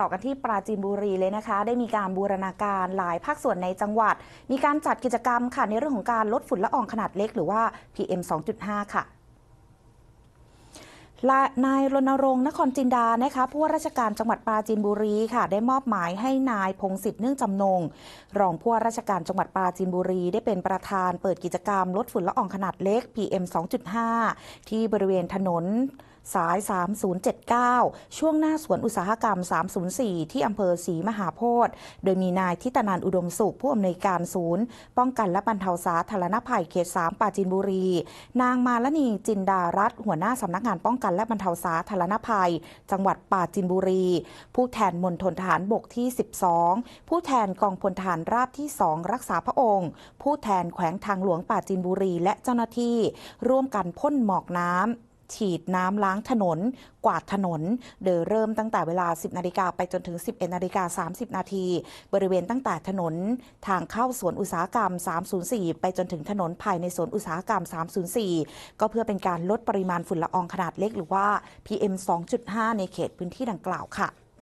ต่อกันที่ปราจีนบุรีเลยนะคะ ได้มีการบูรณาการหลายภาคส่วนในจังหวัด มีการจัดกิจกรรมค่ะในเรื่องของการลดฝุ่นละอองขนาดเล็กหรือว่า PM 2.5 ค่ะและ นายรณรงค์นครจินดานะคะผู้ว่าราชการจังหวัดปราจีนบุรีค่ะ ได้มอบหมายให้นายพงศิษฐ์เนื่องจำนง รองผู้ว่าราชการจังหวัดปราจีนบุรี ได้เป็นประธานเปิดกิจกรรมลดฝุ่นละอองขนาดเล็ก PM 2.5 ที่บริเวณถนนสาย 3079 ช่วงหน้าสวนอุตสาหกรรม 304 ที่อำเภอศรีมหาโพธิ์ โดยมีนายทิตนันอุดมสุข ผู้อำนวยการศูนย์ ป้องกันและบรรเทาสาธารณภัยเขต 3 ปราจีนบุรี นางมาลนีจินดารัตหัวหน้าสำนักงานป้องกันและบรรเทาสาธารณภัย จังหวัดป่าจินบุรี ผู้แทนมณฑลทหารบกที่ 12 ผู้แทนกองพลทหารราบที่ 2 รักษาพระองค์ ผู้แทนแขวงทางหลวงป่าจินบุรีและเจ้าหน้าที่ ร่วมกันพ่นหมอกน้ำ ฉีดน้ำล้างถนน กวาดถนน โดยเริ่มตั้งแต่เวลา 10 นาฬิกาไปจนถึง 11 นาฬิกา 30 นาที บริเวณตั้งแต่ถนน ทางเข้าสวนอุตสาหกรรม 304 ไปจนถึงถนนภายในสวนอุตสาหกรรม 304 ก็เพื่อเป็นการลดปริมาณฝุ่นละอองขนาดเล็กหรือว่า PM 2.5 ในเขตพื้นที่ดังกล่าวค่ะ